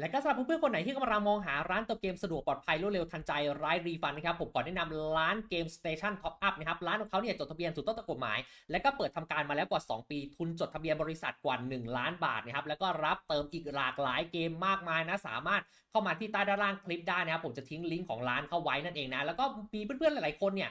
และก็สำหรับเพื่อนๆคนไหนที่กำลังมองหาร้านเติมเกมสะดวกปลอดภัยรวดเร็วทันใจไร้รีฟันนะครับผมขอแนะนำร้านเกม Station Top Up นะครับร้านของเขาเนี่ยจดทะเบียนถูกต้องตามกฎหมาย และก็เปิดทำการมาแล้วกว่า 2 ปี ทุนจดทะเบียนบริษัทกว่า 1 ล้านบาทนะครับแล้วก็รับเติมอีกหลากหลายเกมมากมายนะสามารถเข้ามาที่ใต้ด้านล่างคลิปได้นะครับผมจะทิ้งลิงก์ของร้านเข้าไว้นั่นเองนะแล้วก็มีเพื่อนๆหลายๆคนเนี่ย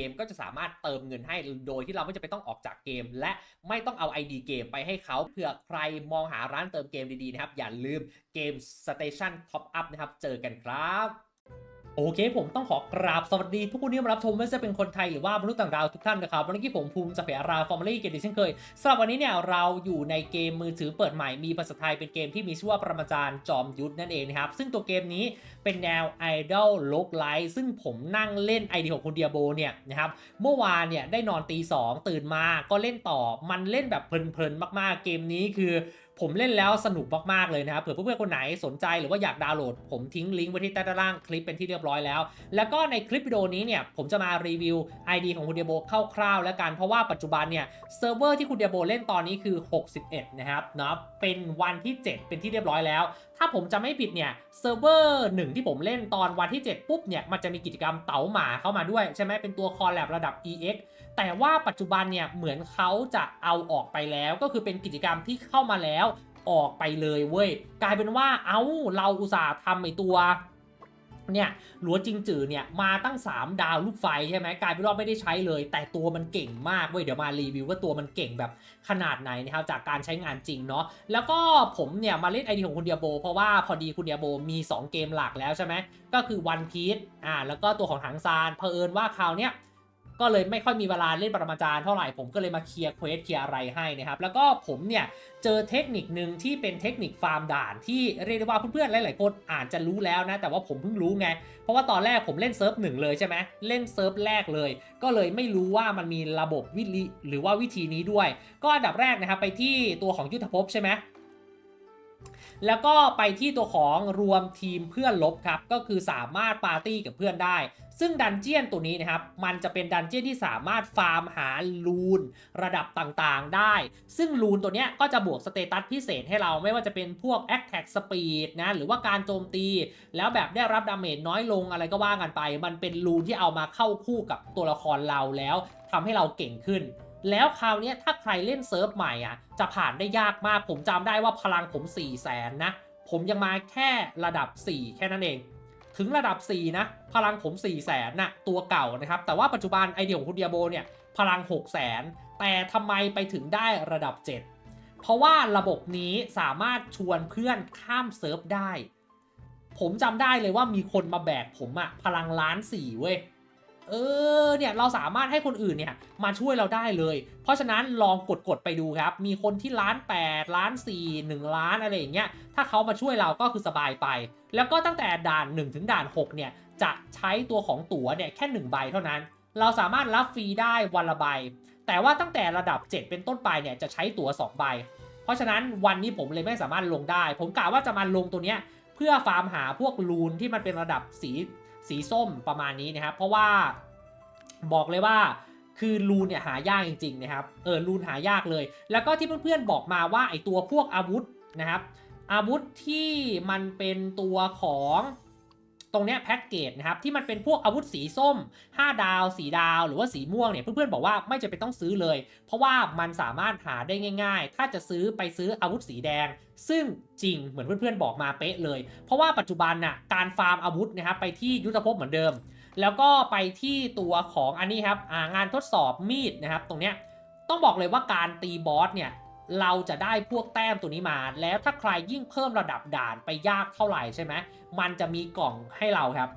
มก็จะสามารถเติมเงินให้โดยที่เราไม่จำเป็นต้องออกจากเกม และไม่ต้องเอา ID เกมไปให้เขาเผื่อใครมองหาร้านเติมเกมดีๆนะครับ อย่าลืมเกม Station Top Up นะครับ เจอกันครับ โอเคผมต้องขอกราบสวัสดีทุกคนที่มารับชมไม่ว่าจะเป็นคนไทยหรือว่ามนุษย์ต่างดาวทุกท่านนะครับวันนี้ผมภูมิจากเพจราฟอร์มลี่เกมดิเช่นเคยสำหรับวันนี้เนี่ยเราอยู่ในเกมมือถือเปิดใหม่มีภาษาไทยเป็นเกมที่มีชื่อว่าประมาจารย์จอมยุทธนั่นเองนะครับซึ่งตัวเกมนี้เป็นแนวไอดอลโลกไลท์ซึ่งผมนั่งเล่นไอเดียของคุณเดียโบเนี่ยนะครับเมื่อวานเนี่ยได้นอนตีสองตื่นมาก็เล่นต่อมันเล่นแบบเพลินๆมากๆเกมนี้คือ ผมเล่นแล้วสนุกมากๆเลยนะครับเผื่อเพื่อนๆคนไหนสนใจหรือว่าอยากดาวน์โหลด ผมทิ้งลิงก์ไว้ที่ใต้ด้านล่างคลิปเป็นที่เรียบร้อยแล้ว แล้วก็ในคลิปวิดีโอนี้เนี่ยผมจะมารีวิว ID ของคุณเดียโบคร่าวๆแล้วกันเพราะว่าปัจจุบันเนี่ยเซิร์ฟเวอร์ที่คุณเดียโบเล่นตอนนี้คือ 61 นะครับเนาะเป็นวันที่ 7 เป็นที่เรียบร้อยแล้ว ถ้าผมจะไม่ผิดเนี่ยเซิร์ฟเวอร์หนึ่งที่ผมเล่นตอนวันที่ 7 ปุ๊บเนี่ยมันจะมีกิจกรรมเต๋าหมาเข้ามาด้วยใช่ไหมเป็นตัวคอลแลบระดับ EX แต่ว่าปัจจุบันเนี่ยเหมือนเขาจะเอาออกไปแล้วก็คือเป็นกิจกรรมที่เข้ามาแล้วออกไปเลยเว้ยกลายเป็นว่าเอา้าเราอุตส่าห์ทำไอตัวเนี่ยหลัวจริงจือเนี่ยมาตั้ง 3 ดาวลูกไฟใช่ไหมกลายเป็นว่าไม่ได้ใช้เลย แต่ตัวมันเก่งมากเว้ยเดี๋ยวมารีวิวว่าตัวมันเก่งแบบขนาดไหนนะครับจากการใช้งานจริงเนาะแล้วก็ผมเนี่ยมาเล่นไอดีของคุณเดียโบ เพราะว่าพอดีคุณเดียโบมี 2 เกมหลักแล้วใช่ไหมก็คือวันพีชอ่าแล้วก็ตัวของถังซานเผอิญว่าคราวเนี้ย ก็เลยไม่ค่อยมีเวลาเล่นปรมาจารย์เท่าไหร่ผมก็เลยมาเคลียร์เควสเคลียร์อะไรให้นะครับแล้วก็ผมเนี่ยเจอเทคนิคหนึ่งที่เป็นเทคนิคฟาร์มด่านที่เรียกได้ว่าเพื่อนๆหลายๆคนอาจจะรู้แล้วนะแต่ว่าผมเพิ่งรู้ไง เพราะว่าตอนแรกผมเล่นเซิร์ฟหนึ่งเลยใช่ไหมเล่นเซิร์ฟแรกเลย ก็เลยไม่รู้ว่ามันมีระบบวิธีหรือว่าวิธีนี้ด้วย ก็อันดับแรกนะครับไปที่ตัวของยุทธภพใช่ไหม แล้วก็ไปที่ตัวของรวมทีมเพื่อนลบครับ ก็คือสามารถปาร์ตี้กับเพื่อนได้ ซึ่งดันเจียนตัวนี้นะครับ มันจะเป็นดันเจียนที่สามารถฟาร์มหาลูนระดับต่างๆได้ ซึ่งลูนตัวเนี้ยก็จะบวกสเตตัสพิเศษให้เราไม่ว่าจะเป็นพวก Attack Speed นะ หรือว่าการโจมตี แล้วแบบได้รับดาเมจน้อยลงอะไรก็ว่ากันไป มันเป็นลูนที่เอามาเข้าคู่กับตัวละครเราแล้วทำให้เราเก่งขึ้น แล้วคราวนี้ถ้าใครเล่นเซิร์ฟใหม่อะจะผ่านได้ยากมาก ผมจำได้ว่าพลังผม4 0 0แสนนะ ผมยังมาแค่ระดับ 4 แค่นั้นเอง ถึงระดับ 4 นะ พลังผม4 0 0แสนนะตัวเก่านะครับ แต่ว่าปัจจุบันไอเดียของคุณเดียโบเนี่ยพลัง6 0แสนแต่ทำไมไปถึงได้ระดับ 7 เพราะว่าระบบนี้สามารถชวนเพื่อนข้ามเซิร์ฟได้ ผมจำได้เลยว่ามีคนมาแบกผมอะพลังล้านสี่เว้ย เออเนี่ยเราสามารถให้คนอื่นเนี่ยมาช่วยเราได้เลย เพราะฉะนั้นลองกดกดๆไปดูครับ มีคนที่ล้าน8ล้าน4 1 ล้านอะไรอย่างเงี้ยถ้าเขามาช่วยเราก็คือสบายไป แล้วก็ตั้งแต่ด่าน 1 ถึงด่าน 6 เนี่ยจะใช้ตัวของตั๋วเนี่ยแค่ 1 ใบเท่านั้น เราสามารถรับฟรีได้วันละใบ แต่ว่าตั้งแต่ระดับ 7 เป็นต้นไปเนี่ยจะใช้ตั๋ว2ใบ เพราะฉะนั้นวันนี้ผมเลยไม่สามารถลงได้ ผมกะว่าจะมาลงตัวเนี้ยเพื่อฟาร์มหาพวกลูนที่มันเป็นระดับสี สีส้มประมาณนี้นะครับ เพราะว่าบอกเลยว่าคือลูนเนี่ยหายากจริงๆนะครับ เออลูนหายากเลย แล้วก็ที่เพื่อนๆบอกมาว่าไอตัวพวกอาวุธนะครับ อาวุธที่มันเป็นตัวของ ตรงเนี้ยแพ็กเกจนะครับที่มันเป็นพวกอาวุธสีส้ม 5 ดาว4ดาว หรือว่าสีม่วงเนี่ยเพื่อนๆบอกว่าไม่จำเป็นต้องซื้อเลย เพราะว่ามันสามารถหาได้ง่าย ๆ ถ้าจะซื้อไปซื้ออาวุธสีแดง ซึ่งจริงเหมือนเพื่อนๆบอกมาเป๊ะเลย เพราะว่าปัจจุบันน่ะการฟาร์มอาวุธนะครับไปที่ยุทธภพเหมือนเดิม แล้วก็ไปที่ตัวของอันนี้ครับงานทดสอบมีดนะครับตรงเนี้ยต้องบอกเลยว่าการตีบอสเนี่ย เราจะได้พวกแต้มตัวนี้มา แล้วถ้าใครยิ่งเพิ่มระดับด่านไปยากเท่าไหร่ใช่ไหมมันจะมีกล่องให้เราครับ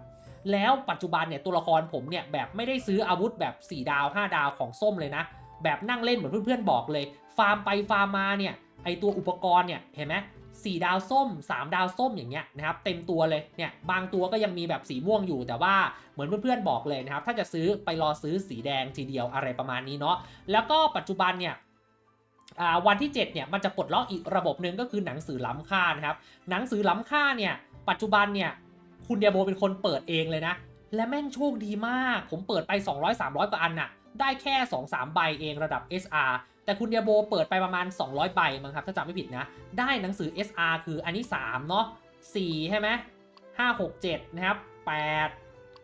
แล้วปัจจุบันเนี่ยตัวละครผมเนี่ยแบบไม่ได้ซื้ออาวุธแบบ 4 ดาว 5 ดาวของส้มเลยนะ แบบนั่งเล่นเหมือนเพื่อนๆบอกเลย ฟาร์มไปฟาร์มมาเนี่ยไอตัวอุปกรณ์เนี่ยเห็นไหมสี่ดาวส้ม 3 ดาวส้มอย่างเงี้ยนะครับเต็มตัวเลยเนี่ยบางตัวก็ยังมีแบบสีม่วงอยู่ แต่ว่าเหมือนเพื่อนๆบอกเลยนะครับถ้าจะซื้อไปรอซื้อสีแดงทีเดียวอะไรประมาณนี้เนาะแล้วก็ปัจจุบันเนี่ย วันที่ 7 เนี่ยมันจะปลดล็อกอีกระบบหนึ่งก็คือหนังสือล้ำค่านะครับ หนังสือล้ำค่าเนี่ยปัจจุบันเนี่ยคุณเดียโบเป็นคนเปิดเองเลยนะ และแม่งโชคดีมาก ผมเปิดไป 200-300 กว่าอันน่ะ ได้แค่ 2-3 ใบเองระดับ SR แต่คุณเดียโบเปิดไปประมาณ 200 ใบมั้งครับ ถ้าจำไม่ผิดนะ ได้หนังสือ SR คืออันนี้ 3 เนาะ4ใช่ไหม5 6 7 นะครับ 8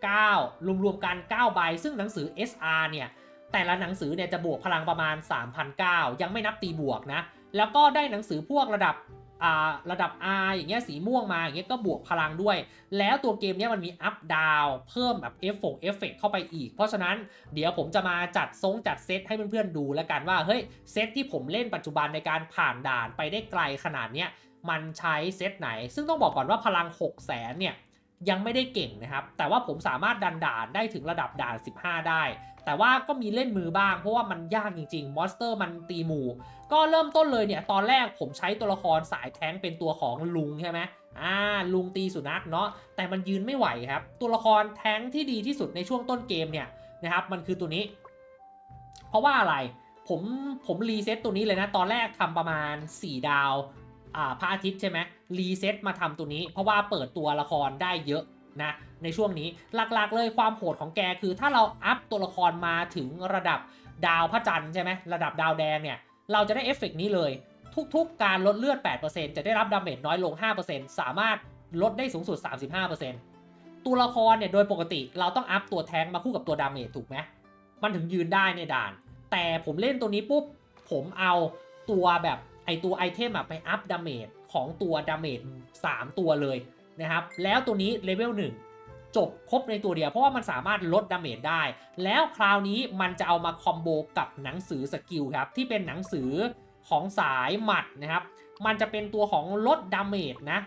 9 รวมๆกัน 9 ใบ ซึ่งหนังสือ SR เนี่ย แต่ละหนังสือเนี่ยจะบวกพลังประมาณ 3,009ยังไม่นับตีบวกนะ แล้วก็ได้หนังสือพวกระดับอ่าระดับ R อย่างเงี้ยสีม่วงมาอย่างเงี้ยก็บวกพลังด้วย แล้วตัวเกมเนี้ยมันมีอัพดาวเพิ่มแบบเอฟฟงเอฟเฟกเข้าไปอีก เพราะฉะนั้นเดี๋ยวผมจะมาจัดทรงจัดเซตให้เพื่อนๆดูแล้วกันว่า เฮ้ย เซตที่ผมเล่นปัจจุบันในการผ่านด่านไปได้ไกลขนาดเนี้ยมันใช้เซตไหน ซึ่งต้องบอกก่อนว่าพลัง 6 0 0แสนเนี่ยยังไม่ได้เก่งนะครับ แต่ว่าผมสามารถดันด่านได้ถึงระดับด่าน 15 ได้ แต่ว่าก็มีเล่นมือบ้าง เพราะว่ามันยากจริงๆ มอนสเตอร์มันตีหมู่ ก็เริ่มต้นเลยเนี่ย ตอนแรกผมใช้ตัวละครสายแท้งเป็นตัวของลุงใช่ไหมอ่าลุงตีสุนัขเนาะ แต่มันยืนไม่ไหวครับ ตัวละครแท้งที่ดีที่สุดในช่วงต้นเกมเนี่ยนะครับ มันคือตัวนี้ เพราะว่าอะไร ผมผมรีเซ็ตตัวนี้เลยนะ ตอนแรกทำประมาณ 4 ดาวอ่าพระอาทิตย์ใช่ไหมรีเซ็ตมาทำตัวนี้ เพราะว่าเปิดตัวละครได้เยอะนะ ในช่วงนี้ หลักๆเลยความโหดของแกคือ ถ้าเราอัพตัวละครมาถึงระดับดาวพระจันทร์ใช่ไหมระดับดาวแดงเนี่ยเราจะได้เอฟเฟกต์นี้เลย ทุกๆการลดเลือด 8%จะได้รับดาเมจน้อยลง 5%สามารถลดได้สูงสุด 35%ตัวละครเนี่ยโดยปกติเราต้องอัพตัวแทงมาคู่กับตัวดาเมจถูกไหมมันถึงยืนได้ในด่าน แต่ผมเล่นตัวนี้ปุ๊บผมเอาตัวแบบไอตัวไอเทมอะไปอัพดาเมจของตัวดาเมจ3ตัวเลยนะครับแล้วตัวนี้เลเวล1 จบครบในตัวเดียว เพราะว่ามันสามารถลดดาเมจได้ แล้วคราวนี้มันจะเอามาคอมโบกับหนังสือสกิลครับ ที่เป็นหนังสือของสายหมัดนะครับ มันจะเป็นตัวของลดดาเมจนะ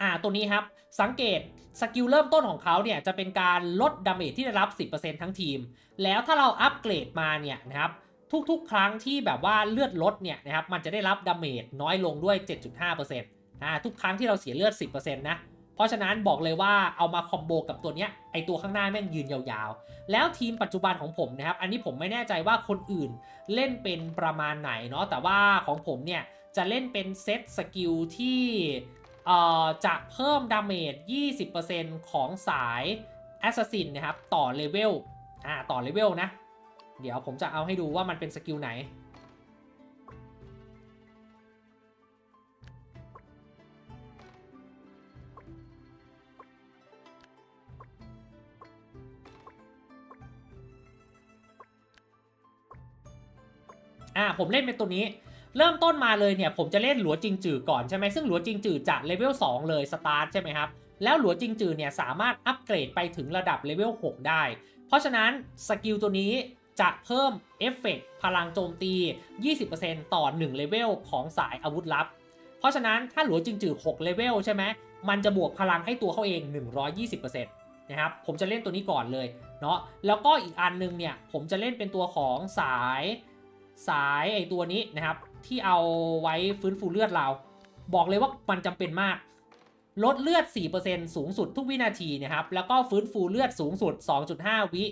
อ่าตัวนี้ครับ สังเกตสกิลเริ่มต้นของเขาเนี่ยจะเป็นการลดดาเมจที่ได้รับ 10%ทั้งทีม แล้วถ้าเราอัปเกรดมาเนี่ยนะครับทุกๆ ครั้งที่แบบว่าเลือดลดเนี่ยนะครับมันจะได้รับดาเมจน้อยลงด้วย 7.5%อ่าทุกครั้งที่เราเสียเลือด 10%นะ ราะฉะนั้นบอกเลยว่าเอามาคอมโบกับตัวเนี้ยไอตัวข้างหน้าแม่งยืนยาวๆ แล้วทีมปัจจุบันของผมนะครับ อันนี้ผมไม่แน่ใจว่าคนอื่นเล่นเป็นประมาณไหนเนาะแต่ว่าของผมเนี่ยจะเล่นเป็นเซตสกิลที่เอ่อจะเพิ่มดาเมจ 20%ของสาย Assassin นะครับ ต่อเลเวลอ่าต่อเลเวลนะ เดี๋ยวผมจะเอาให้ดูว่ามันเป็นสกิลไหน อ่าผมเล่นเป็นตัวนี้ เริ่มต้นมาเลยเนี่ยผมจะเล่นหลัวจิงจือก่อนใช่ไหมซึ่งหลัวจิงจือจะเลเวล2เลยสตาร์ทใช่ไหมครับแล้วหลัวจิงจือเนี่ยสามารถอัปเกรดไปถึงระดับเลเวล6ได้ เพราะฉะนั้นสกิลตัวนี้จะเพิ่มเอฟเฟกต์พลังโจมตี 20%ต่อ 1 เลเวลของสายอาวุธลับ เพราะฉะนั้นถ้าหลัวจิงจือ6เลเวลใช่ไหมมันจะบวกพลังให้ตัวเขาเอง 120%นะครับผมจะเล่นตัวนี้ก่อนเลยเนาะแล้วก็อีกอันนึงเนี่ยผมจะเล่นเป็นตัวของสาย สายไอตัวนี้นะครับ ที่เอาไว้ฟื้นฟูเลือดเรา บอกเลยว่ามันจำเป็นมาก ลดเลือด 4%สูงสุดทุกวินาทีนะครับ แล้วก็ฟื้นฟูเลือดสูงสุด 2.5 วิ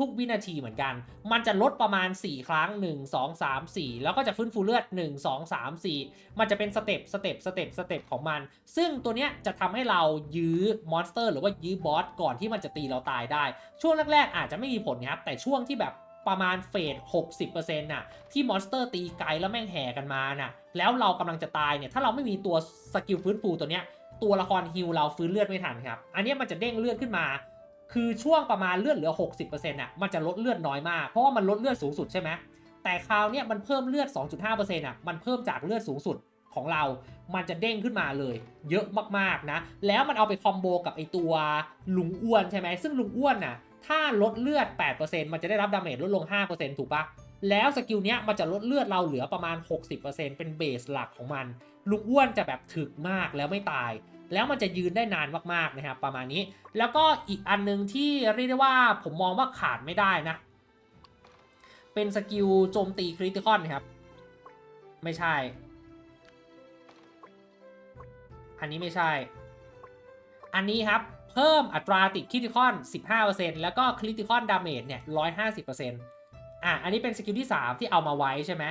ทุก ๆ วินาทีเหมือนกัน มันจะลดประมาณ 4 ครั้ง 1 2 3 4 แล้วก็จะฟื้นฟูเลือด 1 2 3 4 มันจะเป็นสเต็ปสเต็ปสเต็ปสเต็ปของมัน ซึ่งตัวเนี้ยจะทำให้เรายื้อมอนสเตอร์หรือว่ายื้อบอสก่อนที่มันจะตีเราตายได้ ช่วงแรกๆอาจจะไม่มีผลนะครับ แต่ช่วงที่แบบ ประมาณเฟส60%น่ะที่มอนสเตอร์ตีไกลแล้วแม่งแห่กันมาน่ะแล้วเรากำลังจะตายเนี่ยถ้าเราไม่มีตัวสกิลฟื้นฟูตัวเนี้ยตัวละครฮิลเราฟื้นเลือดไม่ทันครับอันนี้มันจะเด้งเลือดขึ้นมา คือช่วงประมาณเลือดเหลือ 60%น่ะมันจะลดเลือดน้อยมากเพราะว่ามันลดเลือดสูงสุดใช่ไหมแต่คราวเนี้ยมันเพิ่มเลือด 2.5%อะมันเพิ่มจากเลือดสูงสุดของเรา มันจะเด้งขึ้นมาเลย เยอะมากๆนะ แล้วมันเอาไปคอมโบกับไอตัวลุงอ้วนใช่ไหม ซึ่งลุงอ้วนน่ะ ถ้าลดเลือด 8%มันจะได้รับดาเมจลดลง 5%ถูกปะแล้วสกิลเนี้ยมันจะลดเลือดเราเหลือประมาณ 60%เป็นเบสหลักของมัน ลุงอ้วนจะแบบถึกมากแล้วไม่ตาย แล้วมันจะยืนได้นานมากๆนะครับประมาณนี้ แล้วก็อีกอันหนึงที่เรียกได้ว่าผมมองว่าขาดไม่ได้นะ เป็นสกิลโจมตีคริติคอนนะครับ ไม่ใช่ อันนี้ไม่ใช่ อันนี้ครับ เพิ่มอัตราติดคริติคอน 15%แล้วก็คริติคอนดาเมจเนี่ย 150%อะ อันนี้เป็นสกิลที่ 3 ที่เอามาไว้ใช่ไหม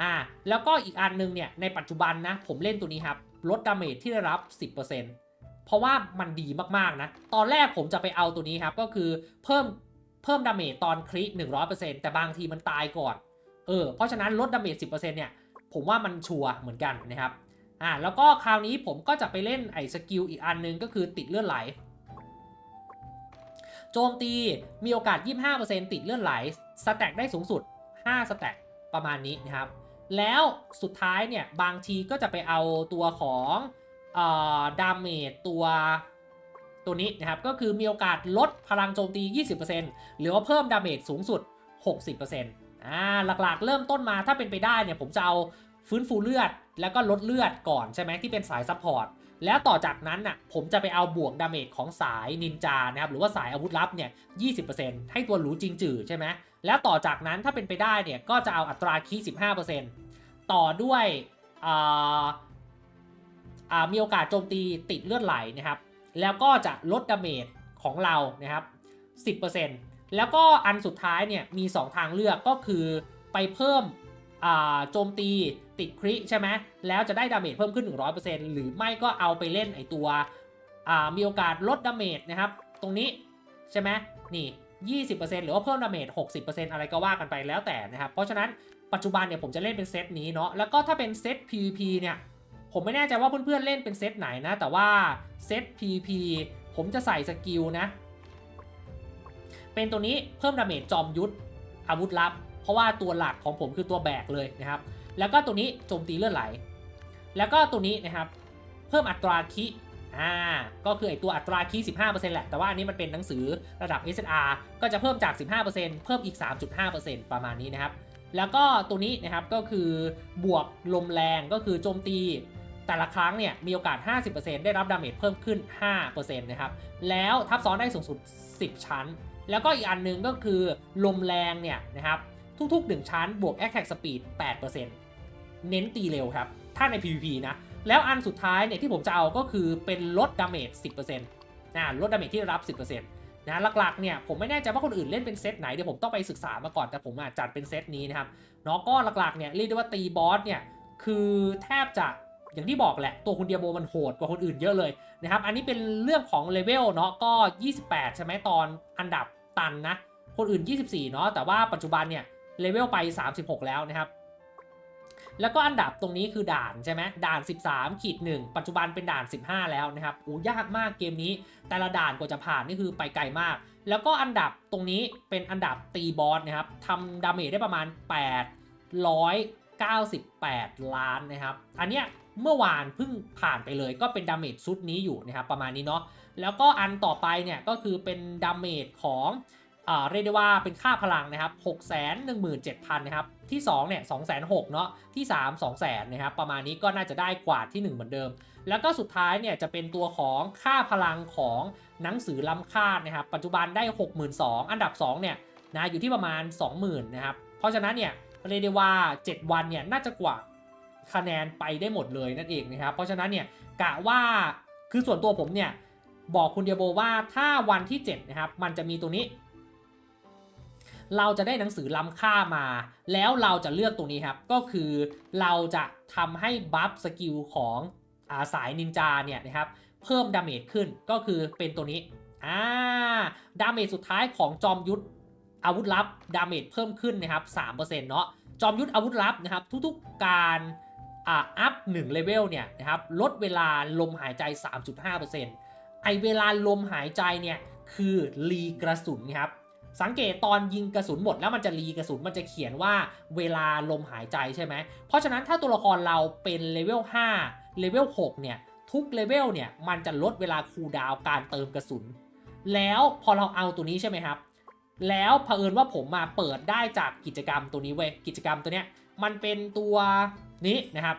อ่า แล้วก็อีกอันนึงเนี่ย ในปัจจุบันนะ ผมเล่นตัวนี้ครับ ลดดาเมจที่ได้รับ 10%เพราะว่ามันดีมากๆนะ ตอนแรกผมจะไปเอาตัวนี้ครับ ก็คือเพิ่มเพิ่มดาเมจตอนคริ100%แต่บางทีมันตายก่อน เออ เพราะฉะนั้นลดดาเมจ 10%เนี่ยผมว่ามันชัวร์เหมือนกันนะครับ อ่า แล้วก็คราวนี้ผมก็จะไปเล่นไอ้สกิลอีกอันนึงก็คือติดเลือดไหล โจมตีมีโอกาส 25%ติดเลือดไหลสแต็กได้สูงสุด 5 สแต็กประมาณนี้นะครับ แล้วสุดท้ายเนี่ย บางทีก็จะไปเอาตัวของดาเมจตัวตัวนี้นะครับ ก็คือมีโอกาสลดพลังโจมตี 20%หรือว่าเพิ่มดาเมจสูงสุด 60%อ่าหลักๆ เริ่มต้นมาถ้าเป็นไปได้เนี่ย ผมจะเอาฟื้นฟูเลือด แล้วก็ลดเลือดก่อนใช่ไหมที่เป็นสายซัพพอร์ต แล้วต่อจากนั้นน่ะผมจะไปเอาบวกดาเมจของสายนินจานะครับหรือว่าสายอาวุธลับเนี่ย20%ให้ตัวหรูจริงจือใช่ไหมแล้วต่อจากนั้นถ้าเป็นไปได้เนี่ยก็จะเอาอัตราคี15%ต่อด้วยอ่าอ่ามีโอกาสโจมตีติดเลือดไหลนะครับ แล้วก็จะลดดาเมจของเรานะครับ 10%แล้วก็อันสุดท้ายเนี่ยมี 2 ทางเลือกก็คือไปเพิ่ม โจมตีติดคริใช่ไหมแล้วจะได้ดาเมจเพิ่มขึ้น 100%หรือไม่ก็เอาไปเล่นไอตัวมีโอกาสลดดาเมจนะครับ ตรงนี้ใช่ไหมนี่ 20%หรือว่าเพิ่มดาเมจ 60%อะไรก็ว่ากันไปแล้วแต่นะครับ เพราะฉะนั้นปัจจุบันเนี่ยผมจะเล่นเป็นเซตนี้เนาะ แล้วก็ถ้าเป็นเซต PVP เนี่ย ผมไม่แน่ใจว่าเพื่อนๆเล่นเป็นเซตไหนนะ แต่ว่าเซต PVP ผมจะใส่สกิลนะ เป็นตัวนี้เพิ่มดาเมจจอมยุทธอาวุธลับ เพราะว่าตัวหลักของผมคือตัวแบกเลยนะครับ แล้วก็ตัวนี้โจมตีเลือดไหล แล้วก็ตัวนี้นะครับ เพิ่มอัตราคิอ่าก็คือไอตัวอัตราคี15%แหละ แต่ว่าอันนี้มันเป็นหนังสือระดับ SSR ก็จะเพิ่มจาก 15%เพิ่มอีก 3.5%ประมาณนี้นะครับ แล้วก็ตัวนี้นะครับก็คือบวกลมแรงก็คือโจมตีแต่ละครั้งเนี่ยมีโอกาส 50%ได้รับดาเมจเพิ่มขึ้น 5%นะครับ แล้วทับซ้อนได้สูงสุด 10 ชั้น แล้วก็อีกอันนึงก็คือลมแรงเนี่ยนะครับ ทุกๆ 1 ชั้นบวก Attack Speed 8%เน้นตีเร็วครับ ถ้าใน PVP นะ แล้วอันสุดท้ายเนี่ยที่ผมจะเอาก็คือเป็นลดดาเมจ 10%นะลดดาเมจที่รับ 10%นะหลักๆเนี่ยผมไม่แน่ใจว่าคนอื่นเล่นเป็นเซตไหนเดี๋ยวผมต้องไปศึกษามาก่อนแต่ผมจัดเป็นเซตนี้นะครับเนาะก็หลักๆเนี่ยเรียกได้ว่าตีบอสเนี่ยคือแทบจะอย่างที่บอกแหละตัวคุณเดียโบมันโหดกว่าคนอื่นเยอะเลยนะครับอันนี้เป็นเรื่องของเลเวลเนาะก็ 28 ใช่ไหมตอนอันดับตันนะคนอื่น 24 เนาะแต่ว่าปัจจุบันเนี่ย เลเวลไป 36 แล้วนะครับ แล้วก็อันดับตรงนี้คือด่านใช่ไหมด่าน 13ขีด1ปัจจุบันเป็นด่าน 15 แล้วนะครับโอ้ยากมากเกมนี้ แต่ละด่านกว่าจะผ่านนี่คือไปไกลมาก แล้วก็อันดับตรงนี้เป็นอันดับตีบอสนะครับทำดาเมจได้ประมาณ 898 ล้านนะครับ อันเนี้ยเมื่อวานเพิ่งผ่านไปเลยก็เป็นดาเมจชุดนี้อยู่นะครับประมาณนี้เนาะแล้วก็อันต่อไปเนี่ยก็คือเป็นดาเมจของ เรียกได้ว่าเป็นค่าพลังนะครับ 6 1 7 0 0 0 นะครับ ที่ 2 เนี่ย2 6 0 0 0เนาะ ที่ 3 2 0 0 0 0นะครับ ประมาณนี้ก็น่าจะได้กว่าที่ 1 เหมือนเดิม แล้วก็สุดท้ายเนี่ยจะเป็นตัวของค่าพลังของหนังสือล้ำค่านะครับ ปัจจุบันได้ 62,000 อันดับ 2 เนี่ยนะอยู่ที่ประมาณ 20,000 นะครับ เพราะฉะนั้นเนี่ยเรียกได้ว่า 7 วันเนี่ยน่าจะกว่าคะแนนไปได้หมดเลยนั่นเองนะครับ เพราะฉะนั้นเนี่ยกะว่าคือส่วนตัวผมเนี่ยบอกคุณเดียโบว่าถ้าวันที่7นะครับมันจะมีตัวนี้ เราจะได้หนังสือล้ำค่ามา แล้วเราจะเลือกตัวนี้ครับ ก็คือเราจะทำให้บัฟสกิลของอาสายนินจาเนี่ยนะครับเพิ่มดาเมจขึ้นก็คือเป็นตัวนี้อ่าดาเมจสุดท้ายของจอมยุทธอาวุธลับดาเมจเพิ่มขึ้นนะครับ3%เนาะจอมยุทธอาวุธลับนะครับทุกๆการอ่าอัพ1เลเวลเนี่ยนะครับลดเวลาลมหายใจ 3.5%ไอเวลาลมหายใจเนี่ยคือรีกระสุนครับ สังเกตตอนยิงกระสุนหมดแล้วมันจะรีกระสุนมันจะเขียนว่าเวลาลมหายใจใช่ไหม เพราะฉะนั้นถ้าตัวละครเราเป็นเลเวล5เลเวล6เนี่ยทุกเลเวลเนี่ยมันจะลดเวลาคูลดาวการเติมกระสุน แล้วพอเราเอาตัวนี้ใช่ไหมครับ แล้วเผอิญว่าผมมาเปิดได้จากกิจกรรมตัวนี้เว้ยกิจกรรมตัวเนี้ยมันเป็นตัวนี้นะครับ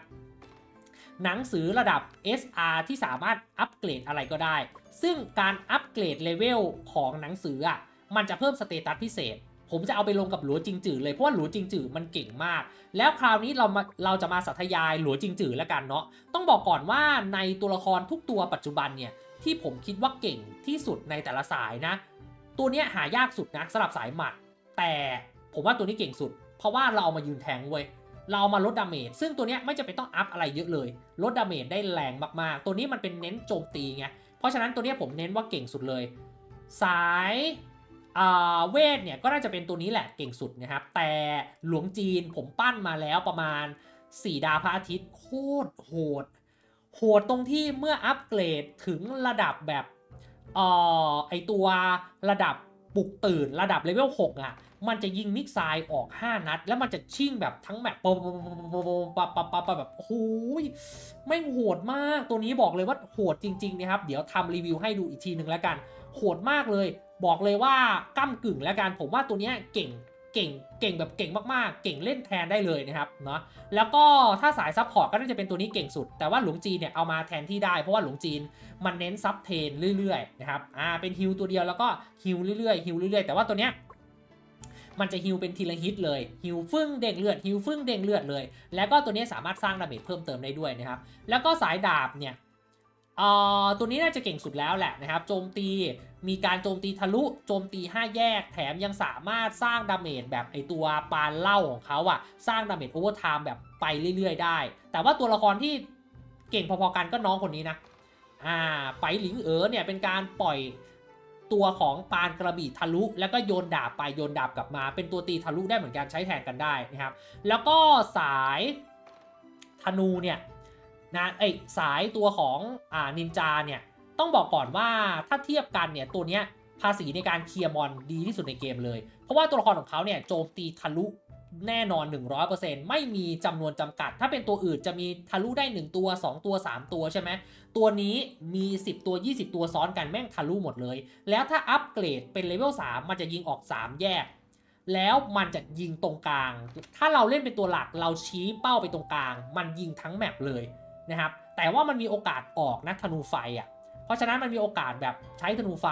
หนังสือระดับ SR ที่สามารถอัปเกรดอะไรก็ได้ ซึ่งการอัปเกรดเลเวลของหนังสืออะ มันจะเพิ่มสเตตัสพิเศษ ผมจะเอาไปลงกับหลัวจิงจือเลยเพราะว่าหลัวจิงจือมันเก่งมาก แล้วคราวนี้เรามาเราจะมาสัทยายหลัวจิงจือแล้วกันเนาะต้องบอกก่อนว่าในตัวละครทุกตัวปัจจุบันเนี่ยที่ผมคิดว่าเก่งที่สุดในแต่ละสายนะ ตัวเนี้ยหายากสุดนะสำหรับสายหมัด แต่ผมว่าตัวนี้เก่งสุด เพราะว่าเราเอามายืนแทงเว้ยเราเอามาลดดาเมจซึ่งตัวเนี้ยไม่จำเป็นต้องอัพอะไรเยอะเลย ลดดาเมจได้แรงมากๆ ตัวนี้มันเป็นเน้นโจมตีไง เพราะฉะนั้นตัวเนี้ยผมเน้นว่าเก่งสุดเลย สาย เวทเนี่ยก็น่าจะเป็นตัวนี้แหละเก่งสุดนะครับ แต่หลวงจีนผมปั้นมาแล้วประมาณ 4 ดาวพระอาทิตย์โคตรโหด โหดตรงที่เมื่ออัปเกรดถึงระดับแบบเอ่อไอตัวระดับปลุกตื่นระดับเลเวล6อะ มันจะยิงมิกไซล์ออก 5 นัด แล้วมันจะชิ่งแบบทั้งแบบปะปะปปแบบโอ้โหไม่โหดมากตัวนี้บอกเลยว่าโหดจริงๆนะครับ เดี๋ยวทำรีวิวให้ดูอีกทีหนึ่งแล้วกัน โหดมากเลย บอกเลยว่าก้ากึ่งแล้วกันผมว่าตัวเนี้ยเก่งเก่งเก่งแบบเก่งมากๆ เก่งเล่นแทนได้เลยนะครับเนาะแล้วก็ถ้าสายซับพอร์ตก็น่าจะเป็นตัวนี้เก่งสุด แต่ว่าหลวงจีนเนี่ยเอามาแทนที่ได้เพราะว่าหลวงจีนมันเน้นซับเทนเรื่อยๆนะครับอ่าเป็นฮิลตัวเดียวแล้วก็ฮิลเรื่อยๆฮิลเรื่อยๆ แต่ว่าตัวเนี้ยมันจะฮิลเป็นทีละฮิตเลยฮิลฟึ่งเด้งเลือดฮิลฟึ่งเด้งเลือดเลย แล้วก็ตัวนี้สามารถสร้างดาเมจเพิ่มเติมได้ด้วยนะครับแล้วก็สายดาบเนี่ยอ่อตัวนี้น่าจะเก่งสุดแล้วแหละนะครับ โจมตี มีการโจมตีทะลุโจมตี 5 แยก แถมยังสามารถสร้างดาเมจแบบไอตัวปานเล่าของเขาอะสร้างดาเมจโอเวอร์ไทม์แบบไปเรื่อยๆ ได้ แต่ว่าตัวละครที่เก่งพอๆกันก็น้องคนนี้นะอ่าไปหลิงเอ๋อเนี่ยเป็นการปล่อยตัวของปานกระบี่ทะลุ แล้วก็โยนดาบไปโยนดาบกลับมา เป็นตัวตีทะลุได้เหมือนกันใช้แทนกันได้นะครับ แล้วก็สายธนูเนี่ยนะเอ้ยสายตัวของอ่านินจาเนี่ย ต้องบอกก่อนว่าถ้าเทียบกันเนี่ยตัวเนี้ยภาษีในการเคลียร์มอนดีที่สุดในเกมเลย เพราะว่าตัวละครของเขาเนี่ยโจมตีทะลุแน่นอน 100%ไม่มีจำนวนจำกัด ถ้าเป็นตัวอื่นจะมีทะลุได้ 1 ตัว 2 ตัว 3 ตัวใช่ไหม ตัวนี้มี 10 ตัว 20 ตัวซ้อนกันแม่งทะลุหมดเลย แล้วถ้าอัปเกรดเป็นเลเวล 3 มันจะยิงออก 3 แยก แล้วมันจะยิงตรงกลาง ถ้าเราเล่นเป็นตัวหลักเราชี้เป้าไปตรงกลาง มันยิงทั้งแมปเลยนะครับ แต่ว่ามันมีโอกาสออกนะธนูไฟอะ ราะฉะนั้นมันมีโอกาสแบบใช้ธนูไฟ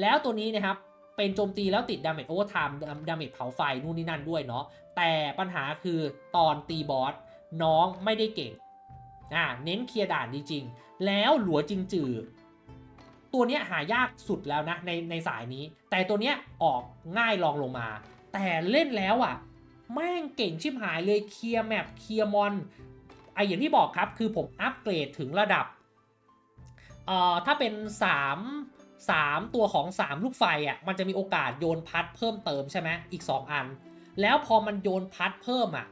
แล้วตัวนี้นะครับเป็นโจมตีแล้วติดดาเมจโอเวอร์ไทม์ดาเมจเผาไฟนู่นนี่นั่นด้วยเนาะแต่ปัญหาคือตอนตีบอสน้องไม่ได้เก่งอ่าเน้นเคลียร์ด่านจริงๆ แล้วหลัวจริงจือตัวเนี้ยหายากสุดแล้วนะในในสายนี้ แต่ตัวเนี้ยออกง่ายลองลงมา แต่เล่นแล้วอะแม่งเก่งชิบหายเลยเคลียร์แมปเคลียร์มอนไออย่างที่บอกครับคือผมอัปเกรดถึงระดับ เอ่อถ้าเป็น 3 3 ตัวของ 3 ลูกไฟอะมันจะมีโอกาสโยนพัดเพิ่มเติมใช่ไหมอีก 2 อัน แล้วพอมันโยนพัดเพิ่มอะ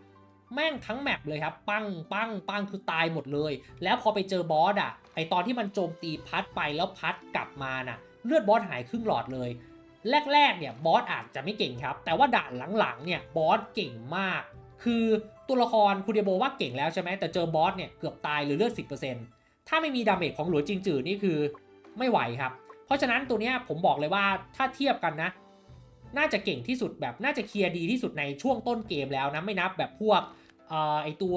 แม่งทั้งแมปเลยครับ ปังปังปังคือตายหมดเลย แล้วพอไปเจอบอสอะไอตอนที่มันโจมตีพัดไปแล้วพัดกลับมาน่ะเลือดบอสหายครึ่งหลอดเลย แรกๆเนี่ยบอสอาจจะไม่เก่งครับ แต่ว่าด่านหลังๆเนี่ยบอสเก่งมาก คือตัวละครคุณเดโบว่าเก่งแล้วใช่ไหมแต่เจอบอสเนี่ยเกือบตายหรือเลือด10% ถ้าไม่มีดาเมจของหลัวจริงจืดนี่คือไม่ไหวครับ เพราะฉะนั้นตัวเนี้ยผมบอกเลยว่าถ้าเทียบกันนะ น่าจะเก่งที่สุดแบบน่าจะเคลียร์ดีที่สุดในช่วงต้นเกมแล้วนะไม่นับแบบพวกเอ่อไอตัว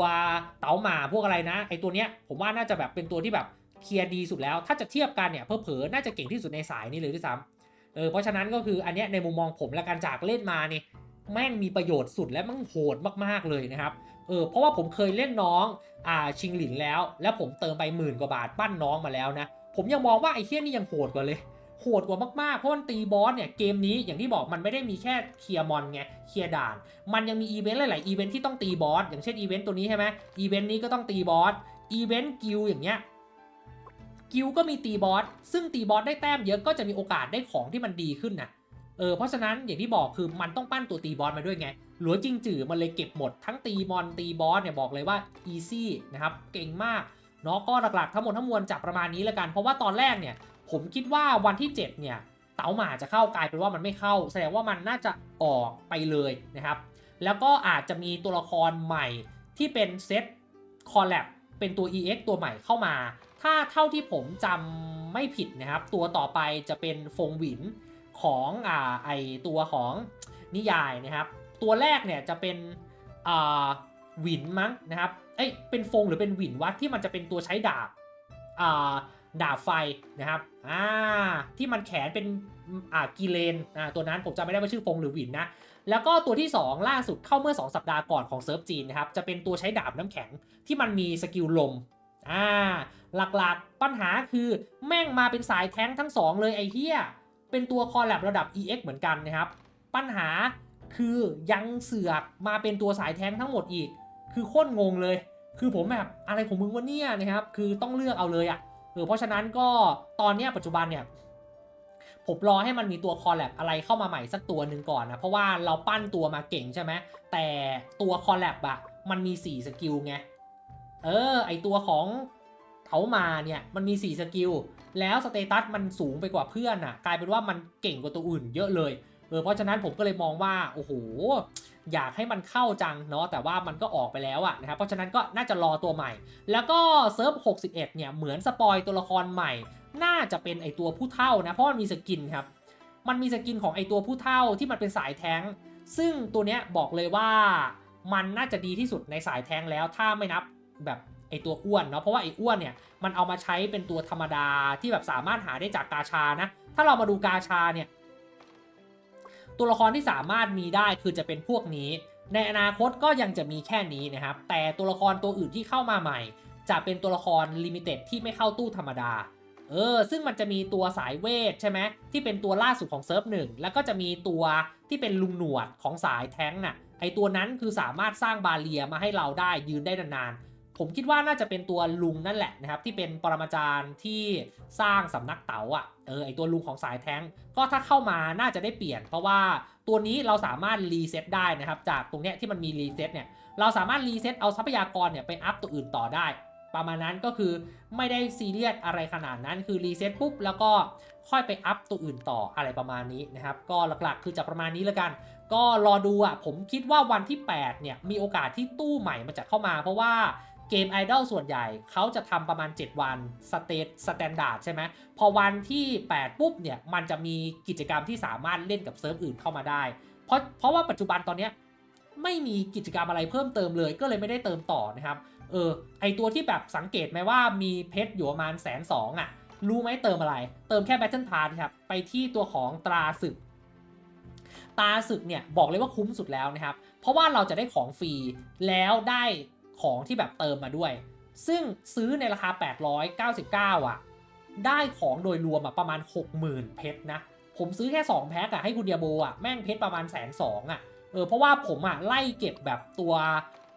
เต๋าหมาพวกอะไรนะ ไอตัวเนี้ยผมว่าน่าจะแบบเป็นตัวที่แบบเคลียร์ดีสุดแล้ว ถ้าจะเทียบกันเนี่ยเพอเพอน่าจะเก่งที่สุดในสายนี้เลยด้วยซ้ำเออเพราะฉะนั้นก็คืออันเนี้ยในมุมมองผมและการจากเล่นมานี่แม่งมีประโยชน์สุดและมันโหดมากๆเลยนะครับ เออเพราะว่าผมเคยเล่นน้องอ่าชิงหลินแล้ว แล้วผมเติมไปหมื่นกว่าบาทปั้นน้องมาแล้วนะ ผมยังมองว่าไอ้เทียนี่ยังโหดกว่าเลยโหดกว่ามากๆ เพราะมันตีบอสเนี่ยเกมนี้อย่างที่บอกมันไม่ได้มีแค่เคลียร์มอนไงเคลียร์ด่าน มันยังมีอีเวนต์หลายๆอีเวนต์ที่ต้องตีบอสอย่างเช่นอีเวนต์ตัวนี้ใช่ไหมอีเวนต์นี้ก็ต้องตีบอสอีเวนต์กิลอย่างเงี้ยกิลก็มีตีบอสซึ่งตีบอสได้แต้มเยอะก็จะมีโอกาสได้ของที่มันดีขึ้นน่ะ เออเพราะฉะนั้นอย่างที่บอกคือมันต้องปั้นตัวตีบอสมาด้วยไงหลัวจริงจือมันเลยเก็บหมดทั้งตีมอนตีบอสเนี่ยบอกเลยว่าอีซี่นะครับเก่งมากเนาะก็หลักๆทั้งหมดทั้งมวลจับประมาณนี้แล้วกัน เพราะว่าตอนแรกเนี่ยผมคิดว่าวันที่ 7 เนี่ยเต๋าหมาจะเข้ากลายเป็นว่ามันไม่เข้า แสดงว่ามันน่าจะออกไปเลยนะครับ แล้วก็อาจจะมีตัวละครใหม่ที่เป็นเซตคอลแลบเป็นตัว EX ตัวใหม่เข้ามา ถ้าเท่าที่ผมจำไม่ผิดนะครับ ตัวต่อไปจะเป็นฟงหวิน ของอ่าไอตัวของนิยายนะครับ ตัวแรกเนี่ยจะเป็นอ่าหวินมั้งนะครับเอ้ยเป็นฟงหรือเป็นหวินวะที่มันจะเป็นตัวใช้ดาบอ่าดาบไฟนะครับอ่าที่มันแขนเป็นอ่ากีเลนอ่าตัวนั้นผมจำไม่ได้ว่าชื่อฟงหรือหวินนะแล้วก็ตัวที่ 2 ล่าสุดเข้าเมื่อ 2 สัปดาห์ก่อนของเซิร์ฟจีนนะครับจะเป็นตัวใช้ดาบน้ำแข็งที่มันมีสกิลลมอ่าหลักๆปัญหาคือแม่งมาเป็นสายแท้งทั้ง 2 เลยไอ้เหี้ย เป็นตัวคอลแลบระดับ EX เหมือนกันนะครับ ปัญหาคือยังเสือกมาเป็นตัวสายแท้งทั้งหมดอีก คือโคตรงงเลย คือผมแบบอะไรของมึงวะเนี่ยนะครับ คือต้องเลือกเอาเลยอะเออเพราะฉะนั้นก็ตอนนี้ปัจจุบันเนี่ยผมรอให้มันมีตัวคอลแลบอะไรเข้ามาใหม่สักตัวหนึ่งก่อนนะ เพราะว่าเราปั้นตัวมาเก่งใช่ไหมแต่ตัวคอลแลบอะมันมี 4 สกิลไง เออ ไอตัวของเถามาเนี่ย มันมี 4 สกิล แล้วสเตตัสมันสูงไปกว่าเพื่อนอะกลายเป็นว่ามันเก่งกว่าตัวอื่นเยอะเลยเออเพราะฉะนั้นผมก็เลยมองว่าโอ้โหอยากให้มันเข้าจังเนาะแต่ว่ามันก็ออกไปแล้วอะนะครับเพราะฉะนั้นก็น่าจะรอตัวใหม่ แล้วก็เซิร์ฟ 61 เนี่ยเหมือนสปอยตัวละครใหม่ น่าจะเป็นไอตัวผู้เท่านะเพราะมันมีสกินครับมันมีสกินของไอตัวผู้เท่าที่มันเป็นสายแท้ง ซึ่งตัวเนี้ยบอกเลยว่ามันน่าจะดีที่สุดในสายแท้งแล้วถ้าไม่นับแบบ ไอตัวอ้วนเนาะเพราะว่าไออ้วนเนี่ยมันเอามาใช้เป็นตัวธรรมดาที่แบบสามารถหาได้จากกาชานะ ถ้าเรามาดูกาชาเนี่ยตัวละครที่สามารถมีได้คือจะเป็นพวกนี้ ในอนาคตก็ยังจะมีแค่นี้นะครับ แต่ตัวละครตัวอื่นที่เข้ามาใหม่ จะเป็นตัวละครลิมิเต็ดที่ไม่เข้าตู้ธรรมดาเออ ซึ่งมันจะมีตัวสายเวทใช่ไหมที่เป็นตัวล่าสุดของเซิร์ฟหนึ่งแล้วก็จะมีตัวที่เป็นลุงหนวดของสายแท้งน่ะไอตัวนั้นคือสามารถสร้างบาเรียมาให้เราได้ยืนได้นานๆ ผมคิดว่าน่าจะเป็นตัวลุงนั่นแหละนะครับที่เป็นปรมาจารย์ที่สร้างสำนักเต๋าอะเออไอตัวลุงของสายแท้งก็ถ้าเข้ามาน่าจะได้เปลี่ยน เพราะว่าตัวนี้เราสามารถรีเซ็ตได้นะครับจากตรงเนี้ยที่มันมีรีเซ็ตเนี่ยเราสามารถรีเซ็ตเอาทรัพยากรเนี่ยไปอัพตัวอื่นต่อได้ ประมาณนั้นก็คือไม่ได้ซีเรียสอะไรขนาดนั้นคือรีเซ็ตปุ๊บแล้วก็ค่อยไปอัพตัวอื่นต่ออะไรประมาณนี้นะครับก็หลักๆ คือจะประมาณนี้แล้วกัน ก็รอดูอะผมคิดว่าวันที่ 8 เนี่ยมีโอกาสที่ตู้ใหม่มันจะเข้ามา เพราะว่า เกมไอดอลส่วนใหญ่เขาจะทำประมาณ 7 วันสเตตสแตนดาร์ดใช่ไหมพอวันที่ 8 ปุ๊บเนี่ยมันจะมีกิจกรรมที่สามารถเล่นกับเซิร์ฟอื่นเข้ามาได้ เพราะเพราะว่าปัจจุบันตอนเนี้ยไม่มีกิจกรรมอะไรเพิ่มเติมเลย ก็เลยไม่ได้เติมต่อนะครับเออไอตัวที่แบบสังเกตไหมว่ามีเพชรอยู่ประมาณแสนสองอะรู้ไหมเติมอะไร เติมแค่ Battle Pass ครับไปที่ตัวของตราศึกตราศึกเนี่ยบอกเลยว่าคุ้มสุดแล้วนะครับ เพราะว่าเราจะได้ของฟรีแล้วได้ ของที่แบบเติมมาด้วย ซึ่งซื้อในราคา 899 อะ ได้ของโดยรวมอะประมาณ 60,000 เพชรนะ ผมซื้อแค่ 2 แพ็คอะให้คุณเดียโบอะแม่งเพชรประมาณแสนสองอะเออเพราะว่าผมอะไล่เก็บแบบตัว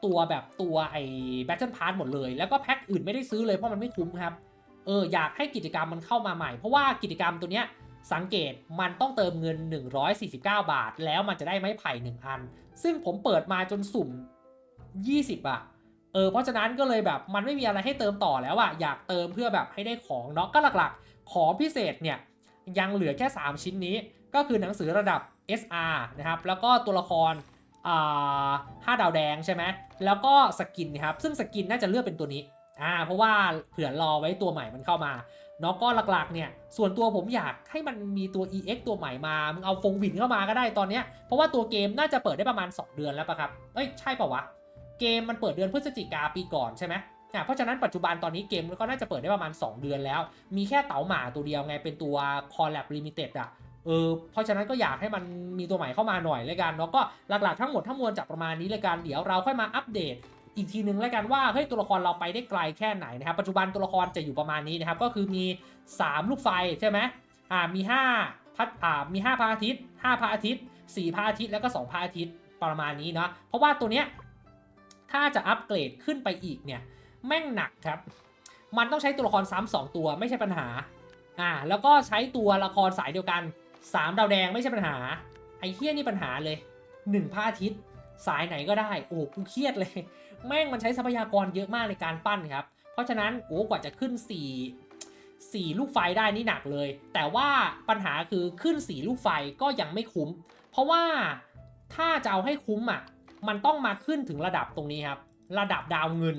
ตัวแบบตัวไอ้แบทเทิลพาร์หมดเลย แล้วก็แพ็คอื่นไม่ได้ซื้อเลยเพราะมันไม่คุ้มครับเอออยากให้กิจกรรมมันเข้ามาใหม่ เพราะว่ากิจกรรมตัวเนี้ยสังเกตมันต้องเติมเงิน 149 บาท แล้วมันจะได้ไม้ไผ่1อัน ซึ่งผมเปิดมาจนสุ่ม 20อะ เออเพราะฉะนั้นก็เลยแบบมันไม่มีอะไรให้เติมต่อแล้วอะอยากเติมเพื่อแบบให้ได้ของเนาะก็หลักๆ ของพิเศษเนี่ยยังเหลือแค่ 3 ชิ้นนี้ ก็คือหนังสือระดับ SR นะครับแล้วก็ตัวละครอ่าห้าดาวแดงใช่ไหมแล้วก็สกินนะครับซึ่งสกินน่าจะเลือกเป็นตัวนี้อ่าเพราะว่าเผื่อรอไว้ตัวใหม่มันเข้ามาเนาะก็หลักๆเนี่ยส่วนตัวผมอยากให้มันมีตัว EX ตัวใหม่มามึงเอาฟงวินเข้ามาก็ได้ตอนเนี้ยเพราะว่าตัวเกมน่าจะเปิดได้ประมาณ 2 เดือนแล้วปะครับเอ้ยใช่ปะวะ เกมมันเปิดเดือนพฤศจิกาปีก่อนใช่ไหมอะเพราะฉะนั้นปัจจุบันตอนนี้เกมก็น่าจะเปิดได้ประมาณ 2 เดือนแล้ว มีแค่เต๋าหมาตัวเดียวไงเป็นตัว Collab Limited อะเออเพราะฉะนั้นก็อยากให้มันมีตัวใหม่เข้ามาหน่อยเลยกันเนาะก็หลักๆทั้งหมดทั้งมวลจากประมาณนี้เลยกันเดี๋ยวเราค่อยมาอัปเดตอีกทีนึงแล้วกันว่าเฮ้ยตัวละครเราไปได้ไกลแค่ไหนนะครับปัจจุบันตัวละครจะอยู่ประมาณนี้นะครับก็คือมี 3 ลูกไฟใช่ไหมอ่ามี5พัดอ่ามี5พระอาทิตย์5พระอาทิตย์4พระอาทิตย์แล้วก็2พระอาทิตย์ประมาณนี้เนาะเพราะว่าตัวเนี้ย ถ้าจะอัปเกรดขึ้นไปอีกเนี่ยแม่งหนักครับ มันต้องใช้ตัวละครซ้ำสองตัวไม่ใช่ปัญหาอ่าแล้วก็ใช้ตัวละครสายเดียวกัน3ดาวแดงไม่ใช่ปัญหา ไอ้เฮี้ยนี่ปัญหาเลย1พระอาทิตย์สายไหนก็ได้ โอ้กูเครียดเลย แม่งมันใช้ทรัพยากรเยอะมากในการปั้นครับ เพราะฉะนั้นโอ้กว่าจะขึ้น 4 4 ลูกไฟได้นี่หนักเลย แต่ว่าปัญหาคือขึ้น 4 ลูกไฟก็ยังไม่คุ้ม เพราะว่าถ้าจะเอาให้คุ้มอะ มันต้องมาขึ้นถึงระดับตรงนี้ครับ ระดับดาวเงิน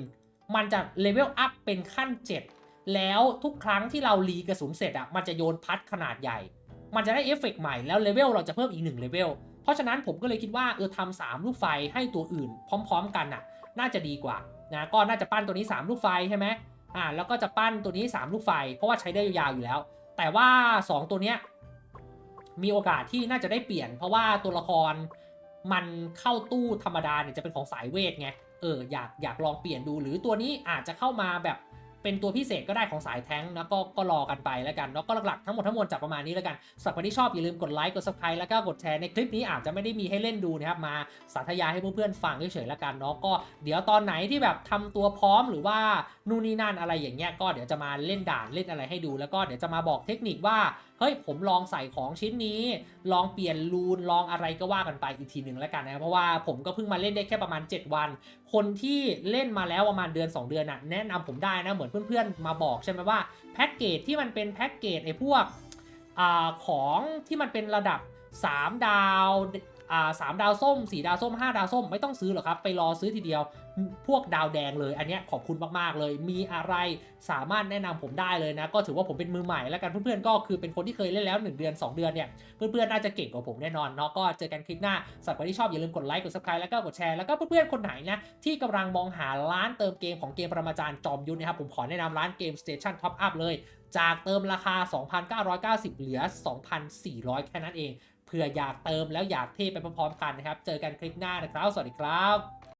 มันจะเลเวลอัพเป็นขั้น 7 แล้วทุกครั้งที่เรารีกระสุนเสร็จอะมันจะโยนพัดขนาดใหญ่ มันจะได้เอฟเฟกต์ใหม่แล้วเลเวลเราจะเพิ่มอีก1เลเวลเพราะฉะนั้นผมก็เลยคิดว่าเออทำสามลูกไฟให้ตัวอื่น พร้อม ๆ กันน่ะ น่าจะดีกว่านะก็น่าจะปั้นตัวนี้ 3 ลูกไฟใช่ไหมอ่าแล้วก็จะปั้นตัวนี้ 3 ลูกไฟ เพราะว่าใช้ได้ยาวอยู่แล้ว แต่ว่า 2 ตัวเนี้ยมีโอกาสที่น่าจะได้เปลี่ยน เพราะว่าตัวละคร มันเข้าตู้ธรรมดาเนี่ยจะเป็นของสายเวทไง เอออยากอยากลองเปลี่ยนดูหรือตัวนี้อาจจะเข้ามาแบบ เป็นตัวพิเศษก็ได้ของสายแท้งนะก็ก็รอกันไปแล้วกันเนาะก็หลักๆทั้งหมดทั้งมวลจากประมาณนี้แล้วกันสำหรับคนที่ชอบอย่าลืมกดไลค์กด subscribe แล้วก็กดแชร์ในคลิปนี้อาจจะไม่ได้มีให้เล่นดูนะครับมาสาธยายให้เพื่อนๆฟังเฉยๆแล้วกันเนาะก็เดี๋ยวตอนไหนที่แบบทำตัวพร้อมหรือว่านู่นนี่นั่นอะไรอย่างเงี้ยก็เดี๋ยวจะมาเล่นด่านเล่นอะไรให้ดู แล้วก็เดี๋ยวจะมาบอกเทคนิคว่าเฮ้ยผมลองใส่ของชิ้นนี้ ลองเปลี่ยนรูนลองอะไรก็ว่ากันไปอีกทีหนึ่งแล้วกันนะเพราะว่าผมก็เพิ่งมาเล่นได้แค่ประมาณ 7 วันคนที่เล่นมาแล้วประมาณเดือน 2 เดือนน่ะแนะนำผมได้นะ เหมือนเพื่อนๆ มาบอกใช่ไหมว่าแพ็กเกจที่มันเป็นแพ็กเกจไอ้พวกอของที่มันเป็นระดับ 3 ดาวสามดาวส้ม 4 ดาวส้ม 5 ดาวส้ม ไม่ต้องซื้อหรอกครับ ไปรอซื้อทีเดียว พวกดาวแดงเลย อันนี้ขอบคุณมากๆเลย มีอะไรสามารถแนะนำผมได้เลยนะ ก็ถือว่าผมเป็นมือใหม่แล้วกันเพื่อนๆก็คือเป็นคนที่เคยเล่นแล้ว 1 เดือน 2 เดือนเนี่ยเพื่อนๆน่าจะเก่งกว่าผมแน่นอนเนาะก็เจอกันคลิปหน้าสำหรับคนที่ชอบอย่าลืมกดไลค์กด subscribe แล้วก็กดแชร์แล้วก็เพื่อนๆคนไหนนะที่กำลังมองหาร้านเติมเกมของเกมประมาจารย์จอมยุทธนะครับผมขอแนะนำร้านเกม Station Top Up เลย จากเติมราคา 2,990 เหลือ 2,400 แค่นั้นเองเผื่ออยากเติมแล้วอยากเทไปพร้อมๆกันนะครับเจอกันคลิปหน้านะครับ สวัสดีครับ